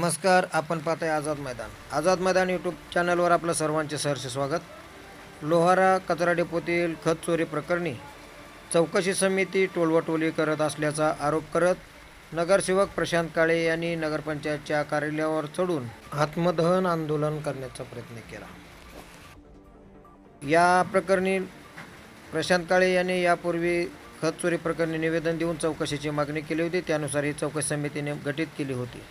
नमस्कार आपण पाहत आहे आझाद मैदान. आझाद मैदान यूट्यूब चॅनलवर आपलं सर्वांचे सहर्ष स्वागत. लोहारा कचरा डेपोतील खत चोरी प्रकरणी चौकशी समिती टोलवाटोली करत असल्याचा आरोप करत नगरसेवक प्रशांत काळे यांनी नगरपंचायतच्या कार्यालयावर चढून आत्मदहन आंदोलन करण्याचा प्रयत्न केला. या प्रकरणी प्रशांत काळे यांनी यापूर्वी खत चोरी प्रकरणी निवेदन देऊन चौकशीची मागणी केली होती. त्यानुसार ही चौकशी समितीने गठीत केली होती.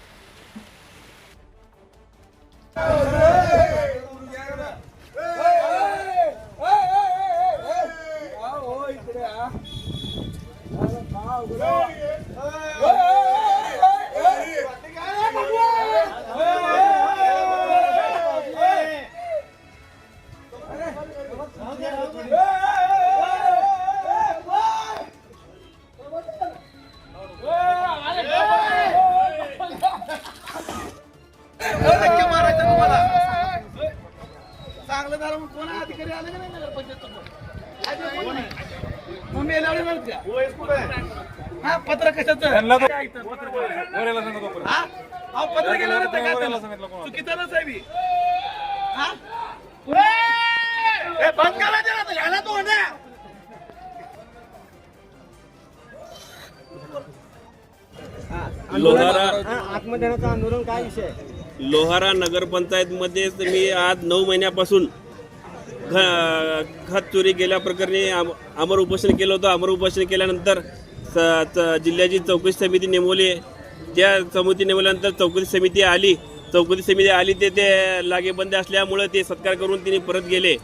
चांगलं झालं मग कोण अधिकारी आले का नाही नगरपंचायत हा पत्र कशाचं काय पत्र? हा? अहो, पत्र गेल्यावर येतं काय त्याला? चुकीचं ना साहेब ही. हा? ए, बंद करा जरा ते, ह्याला तो होण्या. लोहारा आत्मदहनाचं आंदोलन काय विषय लोहारा नगरपंचायतमध्ये मी आज नऊ महिन्यापासून घ- खत चोरी गेल्या प्रकरणी आम- अमर उपोषण केलं होतं अमर उपोषण केल्यानंतर स- च- जिल्ह्याची चौकशी समिती नेमवली. त्या समिती नेमल्यानंतर चौकशी समिती आली. चौकशी समिती आली ते ते लागेबंद असल्यामुळं ते सत्कार करून तिने परत गेले.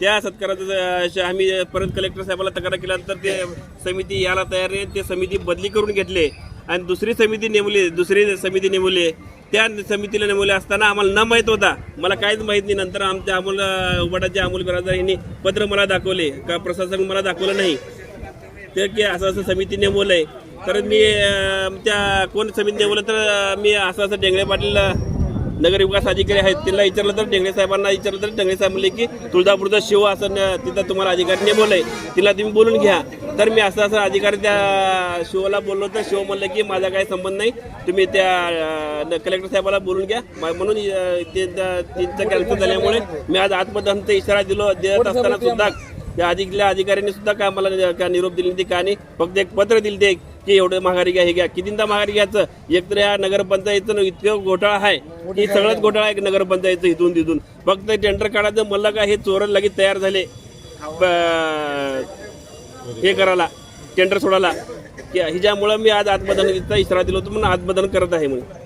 त्या सत्काराचं श- आम्ही परत कलेक्टर साहेबाला तक्रार केल्यानंतर ते समिती यायला तयार नाही. ते समिती बदली करून घेतले. आणि दुसरी समिती नेमली दुसरी समिती नेमवली त्या समितीला नेमवले असताना आम्हाला न माहीत होता. मला काहीच माहीत नाही. नंतर आमच्या अमोल उबाटाचे अमोल बिराजदार यांनी पत्र मला दाखवले. का प्रशासन मला दाखवलं नाही. तर की असं असं समिती नेमवलंय तर मी त्या कोण समिती नेमवलं तर मी असं असं डेंगळे पाटील अं, नगर विकास अधिकारी आहेत त्यांना विचारलं तर डेंगळे साहेबांना विचारलं तर डेंगळे साहेब म्हणले की तुळजापूरचा शिव असं न- तिथं तुम्हाला अधिकारी नेमवलंय. तिला तुम्ही बोलून घ्या. तर मी असं असं अधिकारी त्या शिवला बोललो तर शिव म्हणलं की माझा काही संबंध नाही. तुम्ही त्या कलेक्टर साहेबाला बोलून घ्या. म्हणून ते त्या- त्यांचं कॅन्सल झाल्यामुळे मी आज आत्मदहनचा इशारा दिलो देत असताना सुद्धा त्या अधिकल्या अधिकाऱ्यांनी सुद्धा काय मला काय निरोप दिली काय नाही. फक्त एक पत्र दिले ते की एवढं महागारी घ्या हे घ्या. कितींदा महागारी घ्यायचं? एकतर या नगरपंचायतीचं इतकं घोटाळा आहे. की सगळंच घोटाळा आहे नगरपंचायतीचं इथून तिथून. फक्त टेंडर काढायचं म्हणलं का हे चोर लगेच तयार झाले. हे करायला टेंडर सोडायला. की हिच्यामुळं मी आज आत्मदानाचा इशारा दिला होतो म्हणून आत्मदान करत आहे म्हणून.